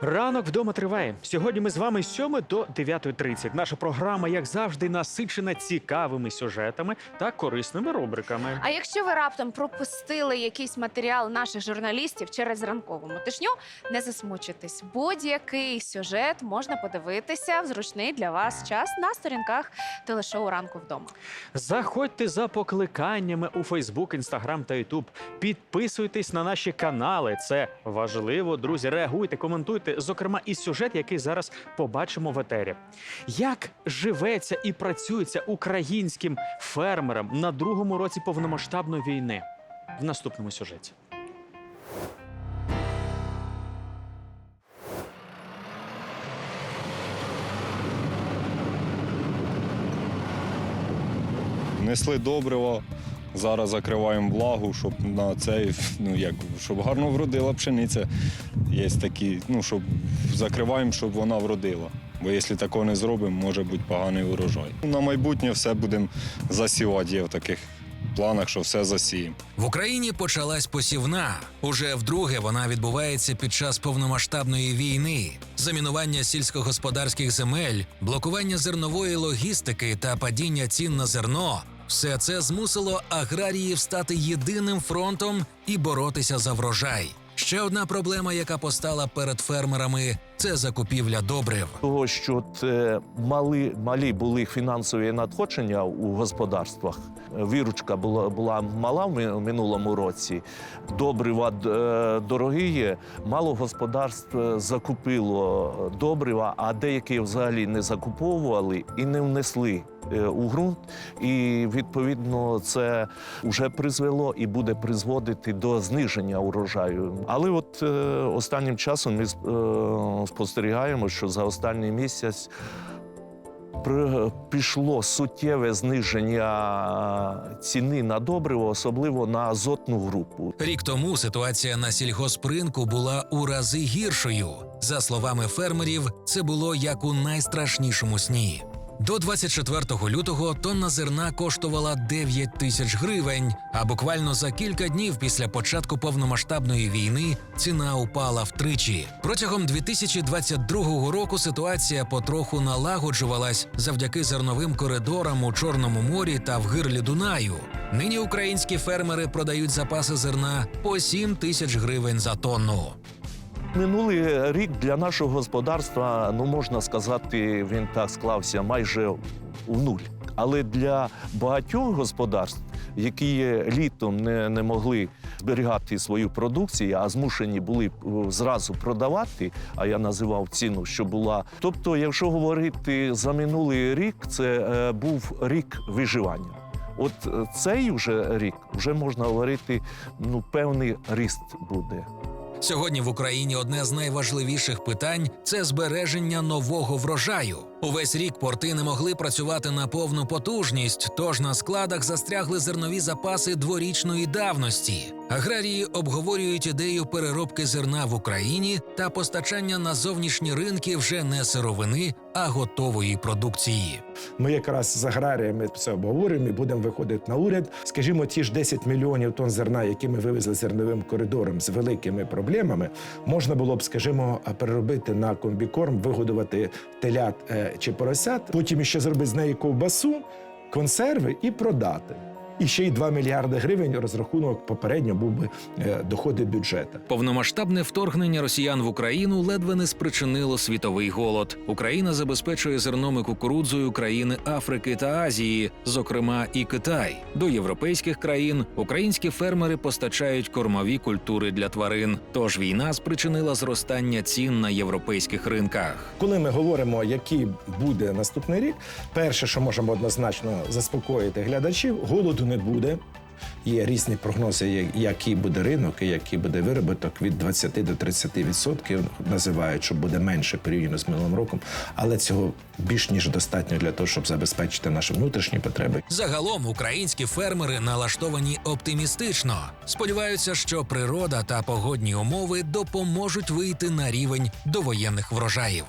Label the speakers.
Speaker 1: Ранок вдома триває. Сьогодні ми з вами з 7 до 9.30. Наша програма, як завжди, насичена цікавими сюжетами та корисними рубриками.
Speaker 2: А якщо ви раптом пропустили якийсь матеріал наших журналістів через ранкову мотишню, не засмучуйтесь. Будь-який сюжет можна подивитися в зручний для вас час на сторінках телешоу ранку вдома.
Speaker 1: Заходьте за покликаннями у Фейсбук, Інстаграм та Ютуб. Підписуйтесь на наші канали. Це важливо, друзі. Реагуйте, коментуйте, зокрема, і сюжет, який зараз побачимо в етері. Як живеться і працюється українським фермерам на другому році повномасштабної війни? В наступному сюжеті.
Speaker 3: Несли добрива, зараз закриваємо влагу, щоб на цей, ну як, щоб гарно вродила пшениця. Є такі, ну, щоб закриваємо, щоб вона вродила. Бо якщо такого не зробимо, може бути поганий урожай. На майбутнє все будемо засівати. Є в таких планах, що все засіємо.
Speaker 4: В Україні почалась посівна. Уже вдруге вона відбувається під час повномасштабної війни. Замінування сільськогосподарських земель, блокування зернової логістики та падіння цін на зерно. Все це змусило аграріїв стати єдиним фронтом і боротися за врожай. Ще одна проблема, яка постала перед фермерами, це закупівля добрив.
Speaker 5: того, що те мали, малі були фінансові надходження у господарствах. Віручка була, була мала в минулому році. Добрива е, дорогі. Мало господарств е, закупило добрива, а деякі взагалі не закуповували і не внесли. Е, У ґрунт, і відповідно це вже призвело і буде призводити до зниження урожаю. Але от е, останнім часом ми е, спостерігаємо, що за останній місяць пішло суттєве зниження ціни на добриво, особливо на азотну групу.
Speaker 4: Рік тому ситуація на сільгоспринку була у рази гіршою. За словами фермерів, це було як у найстрашнішому сні. До 24 лютого тонна зерна коштувала 9 тисяч гривень, а буквально за кілька днів після початку повномасштабної війни ціна упала втричі. Протягом 2022 року ситуація потроху налагоджувалась завдяки зерновим коридорам у Чорному морі та в гирлі Дунаю. Нині українські фермери продають запаси зерна по 7 тисяч гривень за тонну.
Speaker 5: Минулий рік для нашого господарства, ну можна сказати, він так склався майже в нуль. Але для багатьох господарств, які літом не, не могли зберігати свою продукцію, а змушені були е, зразу продавати, а я називав ціну, що була. Тобто, якщо говорити за минулий рік, це е, був рік виживання. От е, цей вже рік вже можна говорити, ну певний ріст буде.
Speaker 4: Сьогодні в Україні одне з найважливіших питань це збереження нового врожаю. Увесь рік порти не могли працювати на повну потужність, тож на складах застрягли зернові запаси дворічної давності. Аграрії обговорюють ідею переробки зерна в Україні та постачання на зовнішні ринки вже не сировини, а готової продукції.
Speaker 6: Ми якраз з аграріями це обговорюємо і будемо виходити на уряд. Скажімо, ті ж 10 мільйонів тонн зерна, які ми вивезли зерновим коридором з великими проблемами, можна було б, скажімо, переробити на комбікорм, вигодувати телят чи поросят, потім ще зробити з неї ковбасу, консерви і продати. І ще й 2 мільярди гривень розрахунок попередньо був би е, доходи бюджету.
Speaker 4: Повномасштабне вторгнення росіян в Україну ледве не спричинило світовий голод. Україна забезпечує зерном і кукурудзою країни Африки та Азії, зокрема і Китай. До європейських країн українські фермери постачають кормові культури для тварин. Тож війна спричинила зростання цін на європейських ринках.
Speaker 6: Коли ми говоримо, який буде наступний рік, перше, що можемо однозначно заспокоїти глядачів, голоду не буде. Є різні прогнози, який буде ринок і який буде виробіток від 20 до 30 відсотків. Називають, що буде менше порівняно з минулим роком, але цього більш ніж достатньо для того, щоб забезпечити наші внутрішні потреби.
Speaker 4: Загалом українські фермери налаштовані оптимістично. Сподіваються, що природа та погодні умови допоможуть вийти на рівень довоєнних врожаїв.